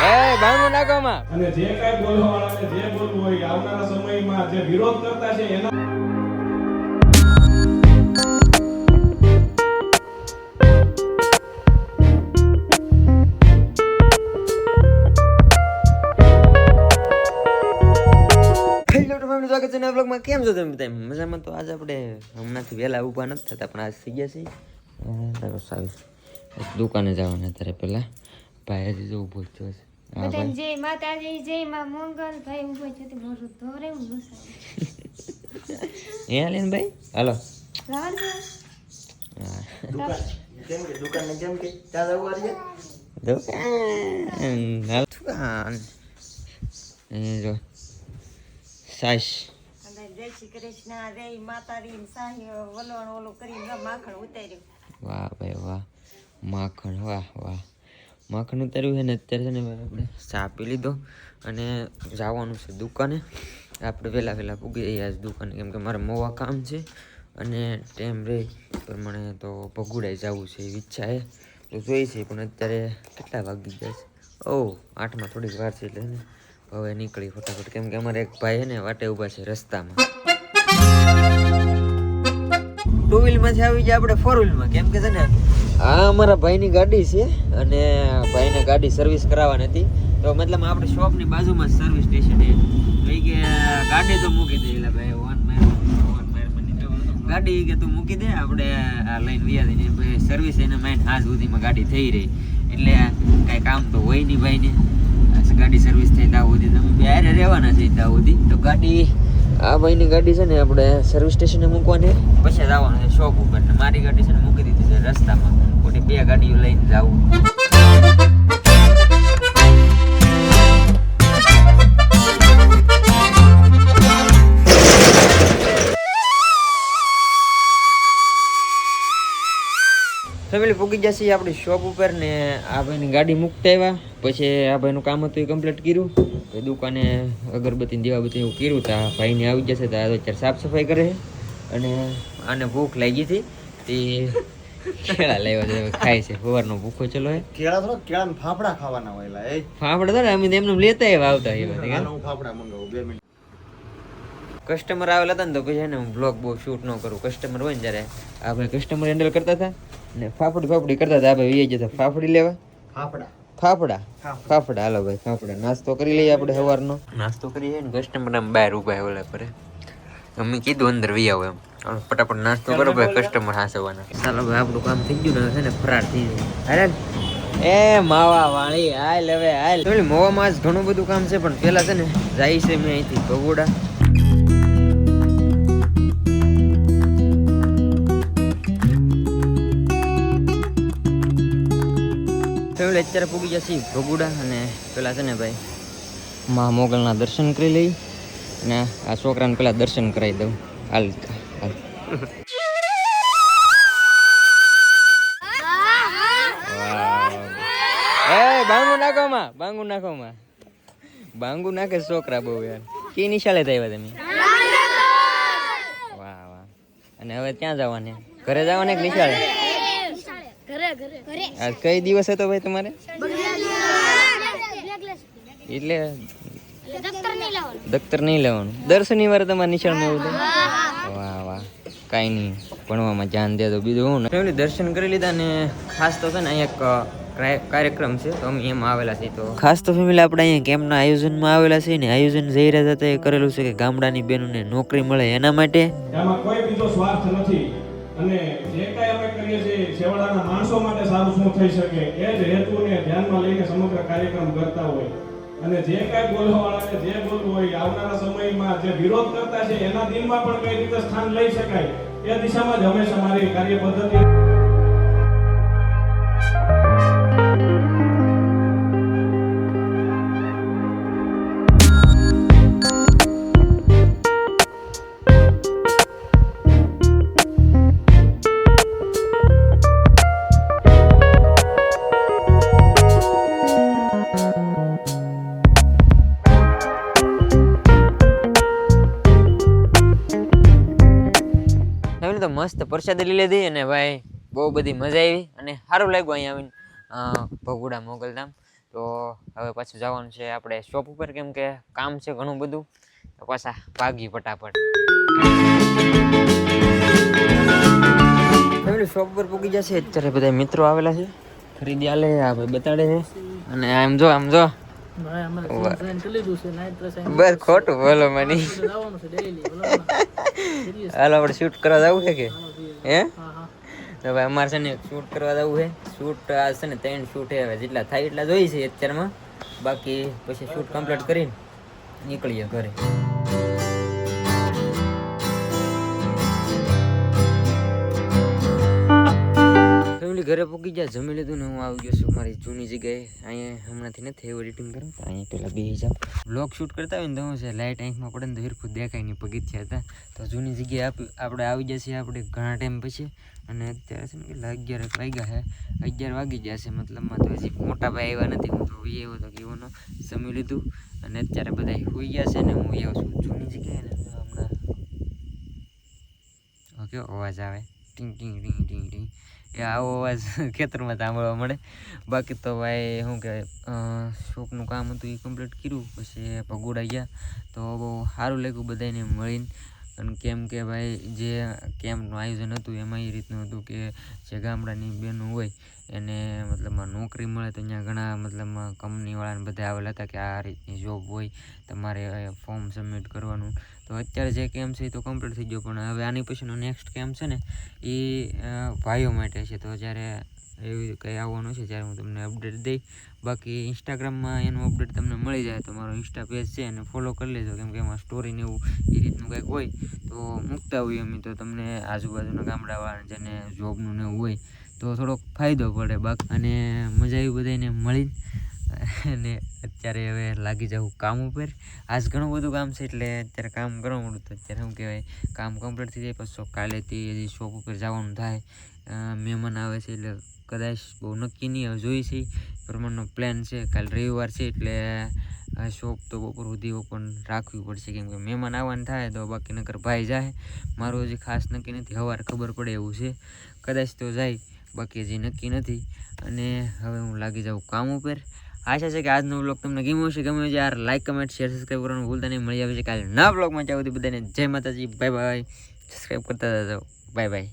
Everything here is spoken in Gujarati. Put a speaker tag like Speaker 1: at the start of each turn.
Speaker 1: એ બાંગુ નાખોમાં
Speaker 2: અને જે કાંઈ બોલવા જે બોલવું હોય આવનારા સમયમાં જે વિરોધ કરતા છે એના
Speaker 1: હેલો તો ફેમિલી સ્વાગત છે નવા બ્લોગમાં કેમ છો તમે બધા? મજામાં તો આજે આપણે હમણાંથી વહેલા ઊભા નથી થતા પણ આજ થઈ ગયા સાવી દુકાને જવાના ત્યારે પહેલા. ભાઈ હજી જો ઊભો જ થયો છે.
Speaker 3: બધાને જય માતાજી જય માં મંગલ. ભાઈ ઊભો છે તે મોઢું ધોરે હું ઘસાય.
Speaker 1: એ આલેન ભાઈ? હાલો.
Speaker 3: છે?
Speaker 1: હા. દુકાન. એ જો સાઈશ
Speaker 4: અને જય શ્રી કૃષ્ણ જય માતાજી સાહી વલોણ ઓલું કરીને માખણ ઉતાર્યું.
Speaker 1: વાહ ભાઈ વાહ. માખણ વાહ વાહ. માખણ ઉતાર્યું છે ને અત્યારે છે ને આપણે ચા પી લીધો અને જવાનું છે દુકાને. આપણે વહેલા વહેલા પૂગી રહ્યા છે દુકાને, કેમ કે મારે મોવા કામ છે અને ટાઈમ રહે એ પ્રમાણે તો ભગુડાઈ જવું છે એવી ઈચ્છા છે. તો જોઈ છે પણ અત્યારે કેટલા વાગી ગયા છે? ઓહ, આઠમાં થોડીક વાર છે એટલે હવે નીકળી ફટાફટ. કેમ કે અમારે એક ભાઈ છે ને વાટે ઊભા છે રસ્તામાં. ટુ વ્હીલમાંથી આવી જાય આપણે ફોર વ્હીલમાં કેમ કે છે ને, આ અમારા ભાઈની ગાડી છે અને ભાઈને ગાડી સર્વિસ કરાવવાની હતી. તો મતલબ આપણે શોપની બાજુમાં સર્વિસ સ્ટેશન છે. તો ઈ કે ગાડી તો મૂકી દે એટલે ભાઈ વન માર ગાડી કે તું મૂકી દે, આપણે આ લઈને વ્યા દઈને ભાઈ સર્વિસ એને માઇન હાજ સુધીમાં ગાડી થઈ રહી. એટલે કાંઈ કામ તો હોય નહીં ભાઈને. ગાડી સર્વિસ થઈ ત્યાં સુધી. તમે બે રહેવાના છે ત્યાં સુધી. તો ગાડી આ ભાઈની ગાડી છે ને આપણે સર્વિસ સ્ટેશને મૂકવાની. પછી જવાનું છે શોપ ઉપર ને મારી ગાડી છે ને મૂકી દીધી છે રસ્તામાં. ખોટી બે ગાડીઓ લઈને જવું. ફેમિલી પૂગી જશે આપણી શોપ ઉપર ને આ ભાઈની ગાડી મૂકતા આવ્યા. પછી આ ભાઈનું કામ હતું એ કમ્પ્લીટ કર્યું. પછી દુકાને અગરબત્તી દીવાબત્તી એવું કર્યું તો આ ભાઈને આવી જશે તો આ અત્યારે સાફ સફાઈ કરે અને આને ભૂખ લાગી હતી તે કેળા લાવ્યા છે ખાય છે. સવારનો ભૂખો ચલો હે.
Speaker 5: કેળા તો કેળા ફાફડા ખાવાના હોય એ
Speaker 1: ફાફડા તો અમે એમને લેતા આવ્યા આવતા આવ્યા
Speaker 5: ફાફડા મંગાવું બે મિનિટ.
Speaker 1: કસ્ટમર આવેલા હતા ને તો પછી એને હું બ્લોગ બહુ શૂટ ન કરું. કસ્ટમર હોય ને જ્યારે આપણે કસ્ટમર હેન્ડલ કરતા હતા ને ફાફડી ફાફડી કરતા હતા આપણે ભાઈ વી જતા ફાફડી લેવા.
Speaker 5: ફાફડા.
Speaker 1: ફાફડા. ફાફડા. હાલો ભાઈ ફાફડા. નાસ્તો કરી લઈએ આપણે સવારનો. નાસ્તો કરીએ ને કસ્ટમર આમ બહાર ઊભા ઓલા પર. અમે કીધું અંદર વી આવો એમ. ફટાફટ નાસ્તો કરો ભાઈ કસ્ટમર હાસવાના. ચાલો ભાઈ આપણું કામ થઈ ગયું ને છે ને ફરાર થઈ ગયું અરે એ માવા વાળી હાલ હવે હાલ. મોવામાં આજ ઘણું બધું કામ છે પણ પેલા છે ને જાય છે મેં અહીંથી ભગોડા. ફેમિલી અત્યારે પૂગી જશે ભગુડા અને પેલા છે ને ભાઈ મા મોગલના દર્શન કરી લઈ અને આ છોકરાને પેલા દર્શન કરાવી દઉં. હાલ હાલ. બાંગુ નાખો માં બાંગુ નાખો માં બાંગુ નાખે છોકરા બહુ યાર. કી નિશાળે થયા તમે? વાહ વાહ. અને હવે ત્યાં જવાને? ઘરે જવાને કે નિશાળે? આજ કઈ દિવસ હતો ભાઈ તમારે? એટલે દફતર નહીં લેવાનું. દર શનિવારે તમારે નિશાળમાં એવું વાહ વાહ. કાંઈ નહીં. ભણવામાં ધ્યાન દે તો બીજું હું ફેમિલી દર્શન કરી લીધા ને ખાસ તો છે ને અહીંયા એક ક્રાય- કાર્યક્રમ છે તો અમે એમાં આવેલા છીએ તો ખાસ તો ફેમિલી આપણે અહીંયા કેમ્પના આયોજનમાં આવેલા છીએ ને આયોજન જઈ રહ્યા હતા એ કરેલું છે કે ગામડાની બહેનોને નોકરી મળે એના માટે.
Speaker 2: એમાં કોઈ બીજો સ્વાર્થ નથી અને છેવાડાના માણસો માટે સારું શું થઈ શકે એ જ હેતુને ધ્યાનમાં લઈને સમગ્ર કાર્યક્રમ કરતા હોય. અને જે કાંઈ બોલવાવાળાને જે બોલવું હોય, આવનારા સમયમાં જે વિરોધ કરતા છે, એના દિલમાં પણ કઈ રીતે સ્થાન લઈ શકાય, એ દિશામાં જ હંમેશા મારી કાર્ય પદ્ધતિ
Speaker 1: મસ્ત પ્રસાદ લઈ લીધી અને ભાઈ બહુ બધી મજા આવી અને સારું લાગ્યું અહીંયા આવીને ભગુડા મોગલધામ તો હવે પાછું જવાનું છે આપણે શોપ ઉપર, કેમ કે કામ છે ઘણું બધું. તો પાછા ભાગી ફટાફટ. શોપ ઉપર પૂકી જશે અત્યારે બધા મિત્રો આવેલા છે. ખરીદી આલે, આ ભાઈ બતાડે છે. અને આમ જો આમ જો. બસ ખોટું બોલો મની. હાલ આપણે શૂટ કરવા જવું છે કે? હે તો ભાઈ અમારે છે ને શૂટ કરવા જવું છે. શૂટ આ છે ને ત્રણ શૂટ છે હવે જેટલા થાય એટલા જોઈએ છે અત્યારમાં. બાકી પછી શૂટ કમ્પ્લીટ કરીને નીકળીએ ઘરે. ઘરે પૂકી ગયા જમી લીધું ને હું આવી ગયો છું મારી જૂની જગ્યાએ. અહીંયા હમણાંથી નથી, એવું એડિટિંગ કરું. અહીંયા પહેલાં બે જાઉં બ્લોગ શૂટ કરતા હોય ને તો હું છે લાઇટ આંખમાં પડે ને તો હિરખું દેખાય નહીં પગથિયા હતા. તો જૂની જગ્યાએ આપી, આપણે આવી જશે આપણે ઘણા ટાઈમ પછી. અને અત્યારે છે ને કેટલા અગિયાર વાગ્યા છે. અગિયાર વાગી ગયા છે મતલબમાં તો હજી મોટા ભાઈ આવ્યા નથી, હું તો એવો તો કે એઓનો જમી લીધું. અને અત્યારે બધા સુઈ ગયા છે ને હું આવું છું જૂની જગ્યાએ હમણાં. ઓકે, અવાજ આવે. ટીંગ ટીંગ ટીંગ ટીંગ ટીંગ. એ આવો અવાજ ખેતરમાં સાંભળવા મળે. બાકી તો ભાઈ, શું કહેવાય શોપનું કામ હતું એ કમ્પ્લીટ કર્યું. પછી પગોડા ગયા. તો બહુ સારું લાગ્યું બધાને મળીને. અને કેમ કે ભાઈ, જે કેમ્પનું આયોજન હતું એમાં એ રીતનું હતું કે જે ગામડાની બહેનો હોય, એને મતલબમાં નોકરી મળે તો અહીંયા ઘણા મતલબમાં કંપનીવાળાને બધા આવેલા હતા કે આ રીતની જોબ હોય, તમારે ફોર્મ સબમિટ કરવાનું. તો અત્યારે જે કેમ્પ છે એ તો કમ્પ્લીટ થઈ ગયો, પણ હવે આની પછીનો નેક્સ્ટ કેમ્પ છે ને, એ ભાઈઓ માટે છે. તો જ્યારે એવી કંઈ આવવાનું છે, ત્યારે હું તમને અપડેટ દઈ. બાકી ઇન્સ્ટાગ્રામમાં એનું અપડેટ તમને મળી જાય. તો મારો ઇન્સ્ટા પેજ છે, એને ફોલો કરી લેજો. કેમ કે એમાં સ્ટોરી ને એવું એ રીતનું કંઈક હોય, તો મૂકતા હોઈએ અમે. તો તમને આજુબાજુના ગામડાવાળા જેને જોબનું ને એવું હોય, તો થોડોક ફાયદો પડે. બાકી અને મજા આવી બધાને મળી. અને અત્યારે હવે લાગી જાઉં કામ ઉપર. આજ ઘણું બધું કામ છે એટલે અત્યારે કામ કરવા મળ્યું તો અત્યારે શું કહેવાય, કામ કમ્પ્લીટ થઈ જાય, પછી કાલેથી હજી શોપ ઉપર જવાનું થાય. મહેમાન આવે છે એટલે કદાચ બહુ નક્કી નહીં, હવે જોઈ છે. પ્રમાણનો પ્લાન છે, કાલે રવિવાર છે એટલે શોપ તો બપોર સુધી ઓપન રાખવી પડશે. કેમ કે મહેમાન આવવાનું થાય તો બાકી નકર ભાઈ જાય. મારું હજી ખાસ નક્કી નથી સવારે ખબર પડે એવું છે. કદાચ તો જાય, બાકી હજી નક્કી નથી. અને હવે હું લાગી જાઉં કામ ઉપર. આશા છે કે આજનો બ્લોગ તમને ગમ્યો હશે ગમે યાર લાઈક કમેન્ટ શેર સબસ્ક્રાઈબ કરવાનું ભૂલતા નહીં. મળી આવે છે કાલે નવા બ્લોગમાં જાવ બધાને જય માતાજી બાય બાય સબસ્ક્રાઈબ કરતા જાઓ બાય બાય